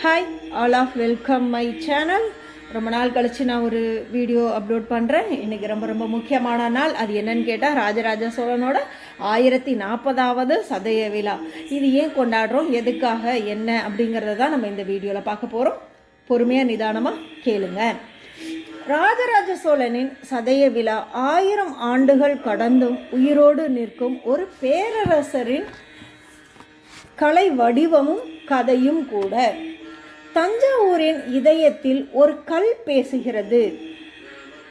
Hi all of welcome my channel ரொம்ப நாள் கழித்து நான் ஒரு வீடியோ அப்லோட் பண்ணுறேன் இன்றைக்கி ரொம்ப ரொம்ப முக்கியமான நாள். அது என்னன்னு கேட்டால் ராஜராஜ சோழனோட ஆயிரத்தி நாற்பதாவது சதய விழா. இது ஏன் கொண்டாடுறோம்? எதுக்காக? என்ன? அப்படிங்கிறத தான் நம்ம இந்த வீடியோவில் பார்க்க போகிறோம் பொறுமையாக நிதானமாக கேளுங்க. ராஜராஜ சோழனின் சதய விழா ஆயிரம் ஆண்டுகள் கடந்தும் உயிரோடு நிற்கும் ஒரு பேரரசரின் கலை வடிவமும் கதையும் கூட. தஞ்சாவூரின் இதயத்தில் ஒரு கல் பேசுகிறது.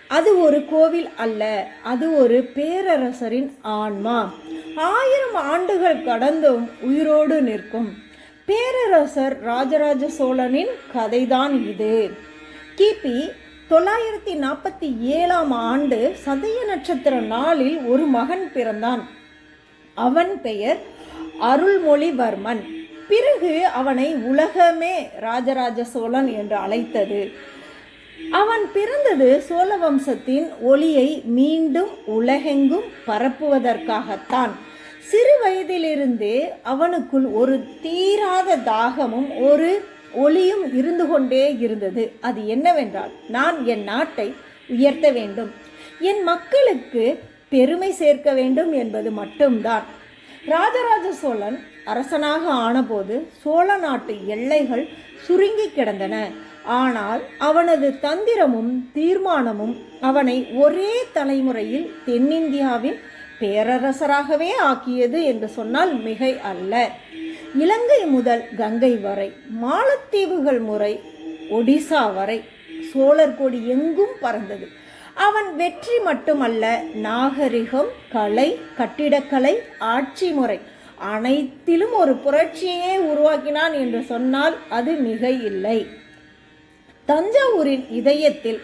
அது ஒரு கோவில் அல்ல அது ஒரு பேரரசரின் ஆன்மா. ஆயிரம் ஆண்டுகள் கடந்தும் உயிரோடு நிற்கும். பேரரசர் ராஜராஜ சோழனின் கதைதான் இது. கிபி தொள்ளாயிரத்தி நாற்பத்தி ஏழாம் ஆண்டு சதய நட்சத்திர நாளில் ஒரு மகன் பிறந்தான். அவன் பெயர் அருள்மொழிவர்மன். பிறகு அவனை உலகமே ராஜராஜ சோழன் என்று அழைத்தது. அவன் பிறந்தது சோழ வம்சத்தின் ஒளியை மீண்டும் உலகெங்கும் பரப்புவதற்காகத்தான். சிறு வயதிலிருந்தே அவனுக்குள் ஒரு தீராத தாகமும் ஒரு ஒளியும் இருந்து கொண்டே இருந்தது. அது என்னவென்றால் நான் என் நாட்டை உயர்த்த வேண்டும். என் மக்களுக்கு பெருமை சேர்க்க வேண்டும் என்பது மட்டும்தான். ராஜராஜ சோழன் அரசனாக ஆனபோது சோழ நாட்டு எல்லைகள் சுருங்கி கிடந்தன. ஆனால் அவனது தந்திரமும் தீர்மானமும் அவனை ஒரே தலைமுறையில் தென்னிந்தியாவின் பேரரசராகவே ஆக்கியது என்று சொன்னால் மிகை அல்ல. இலங்கை முதல் கங்கை வரை மாலத்தீவுகள் முறை ஒடிசா வரை சோழர் கொடி எங்கும் பறந்தது. அவன் வெற்றி மட்டுமல்ல நாகரிகம் கலை கட்டிடக்கலை ஆட்சி முறை அனைத்திலும் ஒரு புரட்சியே உருவாக்கினான் என்று சொன்னால் அது மிக இல்லை தஞ்சாவூரின் இதயத்தில்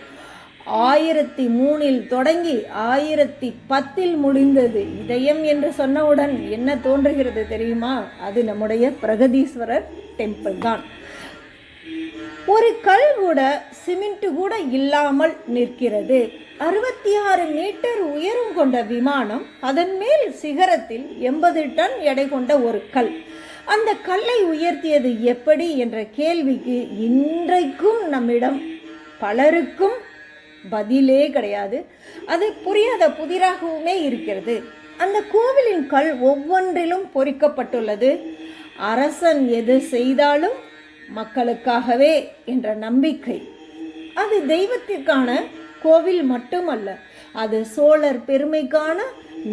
ஆயிரத்தி மூணில் தொடங்கி ஆயிரத்தி பத்தில் முடிந்தது இதயம் என்று சொன்னவுடன் என்ன தோன்றுகிறது தெரியுமா? அது நம்முடைய பிரகதீஸ்வரர் டெம்பிள் தான். ஒரு கல் கூட சிமெண்ட் கூட இல்லாமல் நிற்கிறது. அறுபத்தி ஆறு மீட்டர் உயரம் கொண்ட விமானம் அதன் மேல் சிகரத்தில் எண்பது டன் எடை கொண்ட ஒரு கல். அந்த கல்லை உயர்த்தியது எப்படி என்ற கேள்விக்கு இன்றைக்கும் நம்மிடம் பலருக்கும் பதிலே கிடையாது. அது புரியாத புதிராகவுமே இருக்கிறது. அந்த கோவிலின் கல் ஒவ்வொன்றிலும் பொறிக்கப்பட்டுள்ளது. அரசன் எது செய்தாலும் மக்களுக்காகவே என்ற நம்பிக்கை. அது தெய்வத்திற்கான கோவில் மட்டுமல்ல அது சோழர் பெருமைக்கான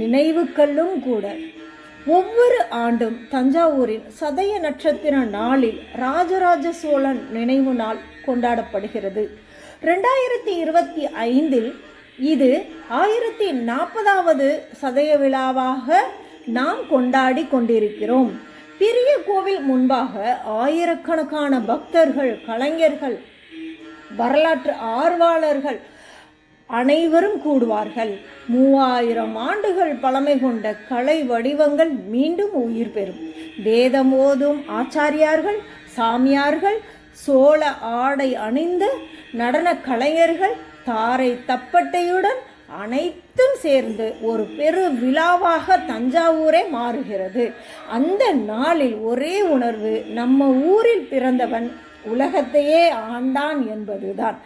நினைவுக்கல்லும் கூட. ஒவ்வொரு ஆண்டும் தஞ்சாவூரின் சதய நட்சத்திர நாளில் ராஜராஜ சோழன் நினைவு நாள் கொண்டாடப்படுகிறது. ரெண்டாயிரத்தி இருபத்தி ஐந்தில் இது ஆயிரத்தி நாற்பதாவது சதய விழாவாக நாம் கொண்டாடி கொண்டிருக்கிறோம். பெரிய கோவில் முன்பாக ஆயிரக்கணக்கான பக்தர்கள் கலைஞர்கள் வரலாற்று ஆர்வலர்கள் அனைவரும் கூடுவார்கள். மூவாயிரம் ஆண்டுகள் பழமை கொண்ட கலை வடிவங்கள் மீண்டும் உயிர் பெறும். வேதம் ஓதும் ஆச்சாரியார்கள் சாமியார்கள் சோழ ஆடை அணிந்த நடன கலைஞர்கள் தாரை தப்பட்டையுடன் அனைத்தும் சேர்ந்து ஒரு பெரு விழாவாக தஞ்சாவூரே மாறுகிறது. அந்த நாளில் ஒரே உணர்வு நம்ம ஊரில் பிறந்தவன் உலகத்தையே ஆண்டான் என்பதுதான்.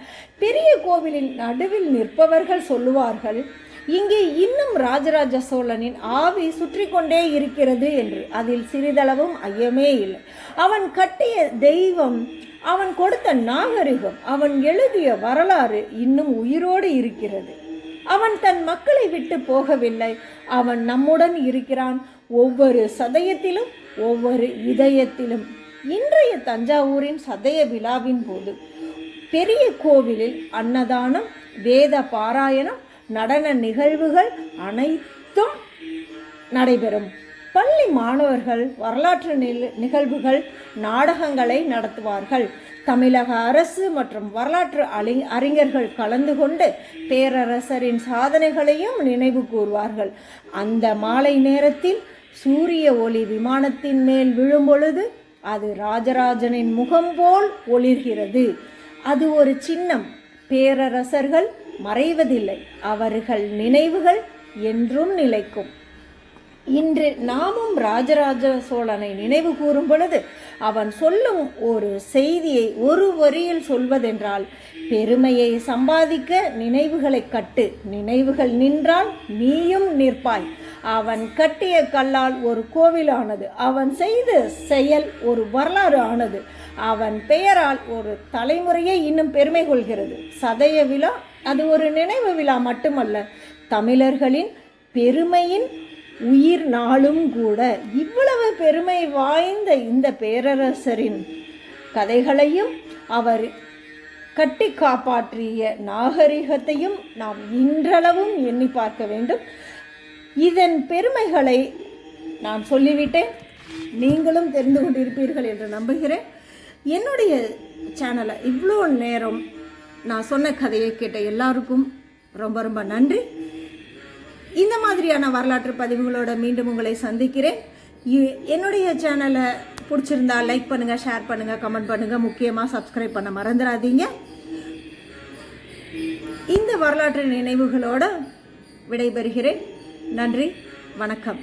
பெரிய கோவிலின் நடுவில் நிற்பவர்கள் சொல்லுவார்கள் இங்கே இன்னும் ராஜராஜ சோழனின் ஆவி சுற்றி கொண்டே இருக்கிறது என்று. அதில் சிறிதளவும் ஐயமே இல்லை. அவன் கட்டிய தெய்வம் அவன் கொடுத்த நாகரிகம் அவன் எழுதிய வரலாறு இன்னும் உயிரோடு இருக்கிறது. அவன் தன் மக்களை விட்டு போகவில்லை. அவன் நம்முடன் இருக்கிறான். ஒவ்வொரு சதயத்திலும் ஒவ்வொரு இதயத்திலும். இன்றைய தஞ்சாவூரின் சதய விழாவின் போது பெரிய கோவிலில் அன்னதானம் வேத பாராயணம் நடன நிகழ்வுகள் அனைத்தும் நடைபெறும். பள்ளி மாணவர்கள் வரலாற்று நிகழ்வுகள் நாடகங்களை நடத்துவார்கள். தமிழக அரசு மற்றும் வரலாற்று அலி அறிஞர்கள் கலந்து கொண்டு பேரரசரின் சாதனைகளையும் நினைவு கூறுவார்கள் அந்த மாலை நேரத்தில் சூரிய ஒளி விமானத்தின் மேல் விழும் பொழுது அது ராஜராஜனின் முகம் போல் ஒளிர்கிறது. அது ஒரு சின்னம். பேரரசர்கள் மறைவதில்லை. அவர்கள் நினைவுகள் என்றும் நிலைக்கும். இன்று நாமும் ராஜராஜ சோழனை நினைவு கூறும் பொழுது அவன் சொல்லும் ஒரு செய்தியை ஒரு வரியில் சொல்வதென்றால் பெருமையை சம்பாதிக்க நினைவுகளை கட்டு. நினைவுகள் நின்றால் நீயும் நிற்பாய். அவன் கட்டிய கல்லால் ஒரு கோவிலானது. அவன் செய்த செயல் ஒரு வரலாறு ஆனது. அவன் பெயரால் ஒரு தலைமுறையை இன்னும் பெருமை கொள்கிறது. சதய விழா அது ஒரு நினைவு விழா மட்டுமல்ல. தமிழர்களின் பெருமையின் உயிர் நாளும் கூட இவ்வளவு பெருமை வாய்ந்த இந்த பேரரசரின் கதைகளையும் அவர் கட்டி காப்பாற்றிய நாகரிகத்தையும் நாம் இன்றளவும் எண்ணி பார்க்க வேண்டும். இதன் பெருமைகளை நான் சொல்லிவிட்டேன். நீங்களும் தெரிந்து கொண்டிருப்பீர்கள் என்று நம்புகிறேன். என்னுடைய சேனலை இவ்வளோ நேரம் நான் சொன்ன கதையை கேட்ட எல்லாருக்கும் ரொம்ப ரொம்ப நன்றி. இந்த மாதிரியான வரலாற்று பதிவுகளோட மீண்டும் உங்களை சந்திக்கிறேன். என்னுடைய சேனலை பிடிச்சிருந்தா லைக் பண்ணுங்கள் ஷேர் பண்ணுங்கள் கமெண்ட் பண்ணுங்கள் முக்கியமாக சப்ஸ்கிரைப் பண்ண மறந்துடாதீங்க. இந்த வரலாற்று நினைவுகளோட விடைபெறுகிறேன். நன்றி வணக்கம்.